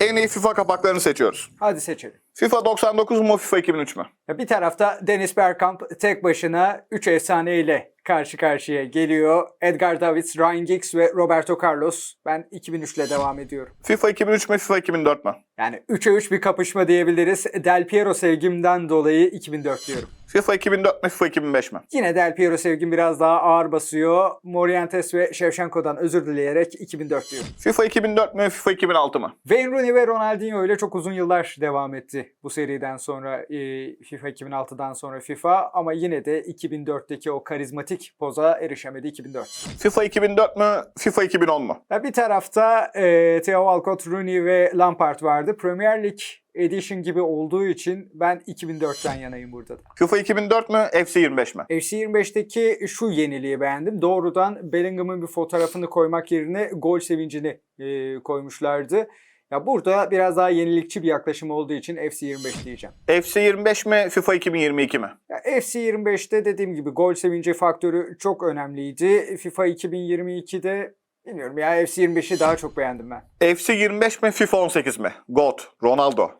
En iyi FIFA kapaklarını seçiyoruz. Hadi seçelim. FIFA 99 mu FIFA 2003 mü? Bir tarafta Dennis Bergkamp tek başına 3 efsaneyle karşı karşıya geliyor. Edgar Davids, Ryan Giggs ve Roberto Carlos. Ben 2003 ile devam ediyorum. FIFA 2003 mü FIFA 2004 mü? Yani 3'e 3 bir kapışma diyebiliriz. Del Piero sevgimden dolayı 2004 diyorum. FIFA 2004 mü FIFA 2005 mi? Yine Del Piero sevgim biraz daha ağır basıyor. Morientes ve Shevchenko'dan özür dileyerek 2004 diyorum. FIFA 2004 mü FIFA 2006 mı? Wayne Rooney ve Ronaldinho ile çok uzun yıllar devam etti bu seriden sonra e, FIFA 2006'dan sonra FIFA ama yine de 2004'teki o karizmatik poza erişemedi 2004. FIFA 2004 mü FIFA 2010 mu? Ya bir tarafta e, Theo Walcott, Rooney ve Lampard vardı. Premier Lig Edition gibi olduğu için ben 2004'ten yanayım burada da. FIFA 2004 mü FC 25 mi? FC 25'teki şu yeniliği beğendim. Doğrudan Bellingham'ın bir fotoğrafını koymak yerine gol sevincini e, koymuşlardı. Ya burada biraz daha yenilikçi bir yaklaşım olduğu için FC 25 diyeceğim. FC 25 mi FIFA 2022 mi? Ya FC 25'te dediğim gibi gol sevinci faktörü çok önemliydi. FIFA 2022'de bilmiyorum ya FC 25'i daha çok beğendim ben. FC 25 mi FIFA 18 mi? GOAT, Ronaldo.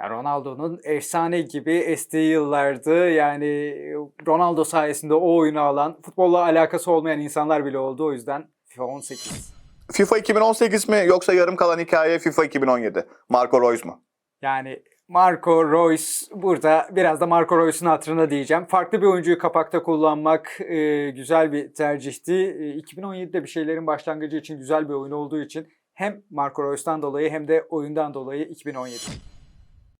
Ya Ronaldo'nun efsane gibi estiği yıllardı. Yani Ronaldo sayesinde o oyunu alan, futbolla alakası olmayan insanlar bile oldu. O yüzden FIFA 18. FIFA 2018 mi yoksa yarım kalan hikaye FIFA 2017? Marco Reus mu? Yani Marco Reus burada biraz da Marco Reus'un hatırına diyeceğim. Farklı bir oyuncuyu kapakta kullanmak e, güzel bir tercihti. E, 2017'de bir şeylerin başlangıcı için güzel bir oyun olduğu için hem Marco Reus'tan dolayı hem de oyundan dolayı 2017.